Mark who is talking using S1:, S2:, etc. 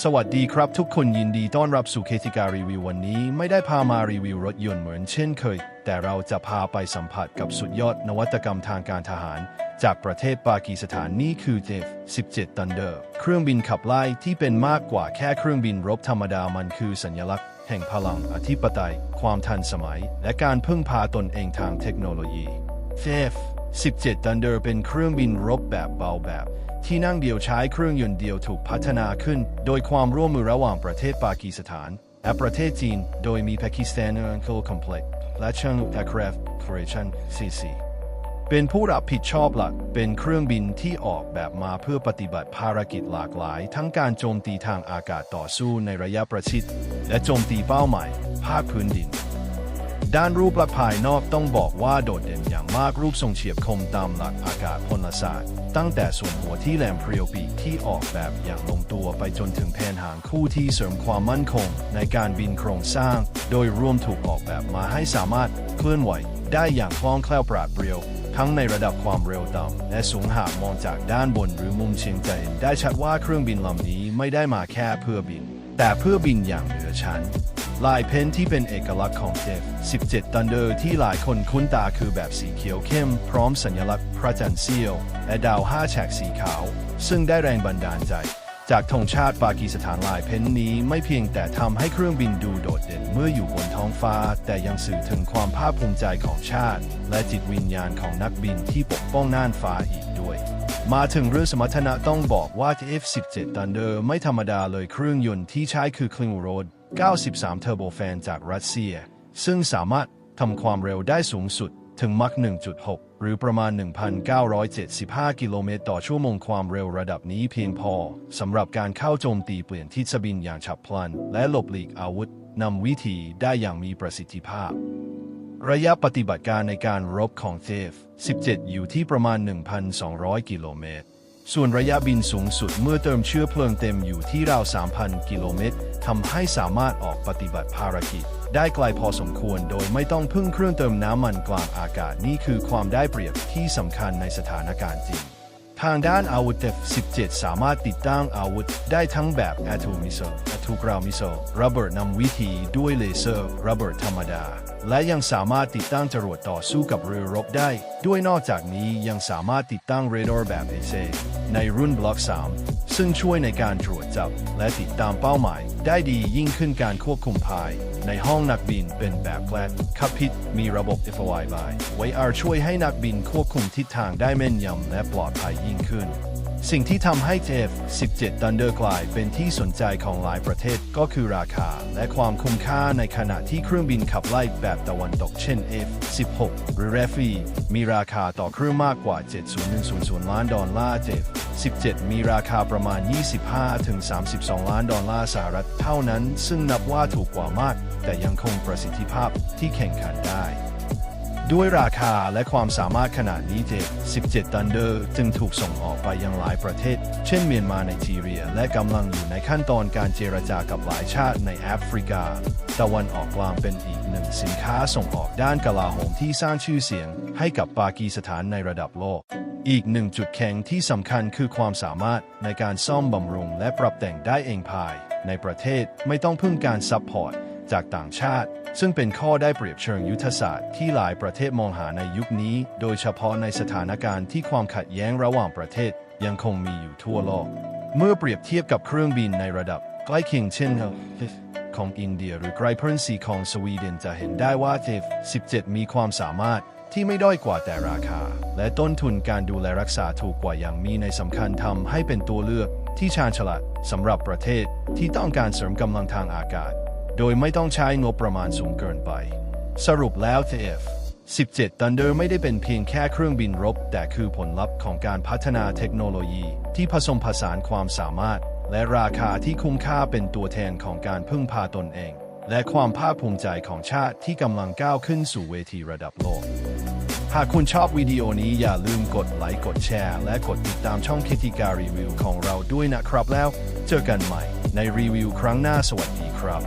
S1: สวัสดีครับทุกคนยินดีต้อนรับสู่เคติการรีวิววันนี้ ไม่ได้พามารีวิวรถยนต์เหมือนเช่นเคย แต่เราจะพาไปสัมผัสกับสุดยอดนวัตกรรมทางการทหาร จากประเทศปากีสถานนี่คือเทฟ17 Thunder เครื่องบินขับไล่ที่เป็นมากกว่าแค่เครื่องบินรบธรรมดามันคือสัญลักษณ์ แห่งพลังอธิปไตย ความทันสมัย และการพึ่งพาตนเองทางเทคโนโลยีเทฟ17 Thunder เป็นเครื่องบินรบแบบเบาแบบ ที่นั่งเดียวใช้เครื่องยนต์เดียวถูกพัฒนาขึ้น โดยความร่วมมือระหว่างประเทศปากีสถานและประเทศจีน โดยมี Pakistan Aeronautical Complex และ Chang'e Aircraft Corporation CC เป็นผู้รับผิดชอบหลัก เป็นเครื่องบินที่ออกแบบมาเพื่อปฏิบัติภารกิจหลากหลาย ทั้งการโจมตีทางอากาศต่อสู้ในระยะประชิด และโจมตีเป้าหมายภาคพื้นดิน ด้านรูปลักษณ์ภายนอกต้องบอกว่าโดดเด่นอย่างมากรูปทรงเฉียบคมตามหลักอากาศพลศาสตร์ ตั้งแต่ส่วนหัวที่แหลมเพรียวปีกที่ออกแบบอย่างลงตัวไปจนถึงแผนหางคู่ที่เสริมความมั่นคง ในการบินโครงสร้าง โดยรวมถูกออกแบบมาให้สามารถเคลื่อนไหวได้อย่างคล่องแคล่วปราดเปรียว ทั้งในระดับความเร็วต่ำและสูงหากมองจากด้านบนหรือมุมเฉียงใจได้ชัดว่าเครื่องบินลำนี้ไม่ได้มาแค่เพื่อบิน แต่เพื่อบินอย่างเหนือชั้น ลายเพ้นที่เป็นเอกลักษณ์ของเทฟ17ดันเดอร์ที่หลายคนคุ้นตาคือแบบสีเขียวเข้ม พร้อมสัญลักษณ์พระจันทร์เสี้ยว และดาวห้าแฉกสีขาว ซึ่งได้แรงบันดาลใจ จากธงชาติปากีสถานลายเพ้นนี้ไม่เพียงแต่ทำให้เครื่องบินดูโดดเด่นเมื่ออยู่บนท้องฟ้า แต่ยังสื่อถึงความภาคภูมิใจของชาติ และจิตวิญญาณของนักบินที่ปกป้องน่านฟ้าอีกด้วยมาถึงเรื่องสมรรถนะต้องบอกว่า F17 Thunder ไม่ธรรมดาเลยเครื่องยนต์ที่ใช้คือ Klingrod 93 เทอร์โบแฟนจากรัสเซีย ซึ่งสามารถทำความเร็วได้สูงสุดถึงมัก 1.6 หรือประมาณ 1,975 กิโลเมตรต่อชั่วโมงความเร็วระดับนี้เพียงพอสำหรับการเข้าโจมตีเปลี่ยนทิศบินอย่างฉับพลัน และหลบหลีกอาวุธนำวิธีได้อย่างมีประสิทธิภาพ ระยะปฏิบัติการในการรบของเทฟ 17 อยู่ที่ประมาณ 1,200 กิโลเมตร ส่วนระยะบินสูงสุดเมื่อเติมเชื้อเพลิงเต็มอยู่ที่ราว 3,000 กิโลเมตรทำให้สามารถออกปฏิบัติภารกิจ ได้ไกลพอสมควรโดยไม่ต้องพึ่งเครื่องเติมน้ำมันกลางอากาศนี่คือความได้เปรียบที่สำคัญในสถานการณ์จริง ทางด้านอาวุธ F17 สามารถติดตั้งอาวุธได้ทั้งแบบ a t o m Missile a t o g r o u n d Missile ระเบิดนำวิธีด้วยเลเซอร์ระเบิดธรรมดา และยังสามารถติดตั้งจรวดต่อสู้กับเรือรบได้ ด้วยนอกจากนี้ยังสามารถติดตั้งเรดาร์แบบเอเซในรุ่นบล็อก 3 ซึ่งช่วยในการตรวจจับ และติดตามเป้าหมาย ได้ดียิ่งขึ้นการควบคุมภาย ในห้องนักบินเป็นแบบแกลดคับพิษมีระบบ FOI ไว้อาช่วยให้นักบินควบคุมทิศทางได้แม่นยำและปลอดภัยยิ่งขึ้น สิ่งที่ทำให้ F17 Thunder กลายเป็นที่สนใจของหลายประเทศก็คือราคา และความคุ้มค่าในขณะที่เครื่องบินขับไล่แบบตะวันตกเช่น F16 หรือ r e f i มีราคาต่อเครื่องมากกว่า 70100 ล้านดอลลาร์ F17 มีราคาประมาณ 25-32 ล้านดอลลาร์สหรัฐเท่านั้น ซึ่งนับว่าถูกกว่ามาก แต่ยังคงประสิทธิภาพที่แข่งขันได้ ด้วยราคาและความสามารถขนาดนี้เท17 Thunder จึงถูกส่งออกไปยังหลายประเทศ เช่นเมียนมาไนจีเรีย และกำลังอยู่ในขั้นตอนการเจรจากับหลายชาติในแอฟริกา ตะวันออกกลางเป็นอีกหนึ่งสินค้าส่งออกด้านกลาโหมที่สร้างชื่อเสียง ให้กับปากีสถานในระดับโลก อีกหนึ่งจุดแข็งที่สำคัญคือความสามารถในการซ่อมบำรุงและปรับแต่งได้เองภายในประเทศไม่ต้องพึ่งการซัพพอร์ต จากต่างชาติ ซึ่งเป็นข้อได้เปรียบเชิงยุทธศาสตร์ที่หลายประเทศมองหาในยุคนี้ โดยเฉพาะในสถานการณ์ที่ความขัดแย้งระหว่างประเทศยังคงมีอยู่ทั่วโลก เมื่อเปรียบเทียบกับเครื่องบินในระดับใกล้เคียงเช่นของอินเดียหรือไกรเพิร์นซีของสวีเดนจะเห็นได้ว่าเทฟ17 มีความสามารถที่ไม่ด้อยกว่าแต่ราคา และต้นทุนการดูแลรักษาถูกกว่าอย่างมีในสำคัญทำให้เป็นตัวเลือกที่ชาญฉลาดสำหรับประเทศที่ต้องการเสริมกำลังทางอากาศ โดยไม่ต้องใช้งบประมาณสูงเกินไป สรุปแล้ว TF 17 Thunder ไม่ได้เป็นเพียงแค่เครื่องบินรบ แต่คือผลลัพธ์ของการพัฒนาเทคโนโลยี ที่ผสมผสานความสามารถ และราคาที่คุ้มค่าเป็นตัวแทนของการพึ่งพาตนเอง และความภาคภูมิใจของชาติที่กำลังก้าวขึ้นสู่เวทีระดับโลก หากคุณชอบวิดีโอนี้อย่าลืมกดไลค์กดแชร์ และกดติดตามช่องคิติการรีวิวของเราด้วยนะครับแล้ว เจอกันใหม่ในรีวิวครั้งหน้าสวัสดีครับ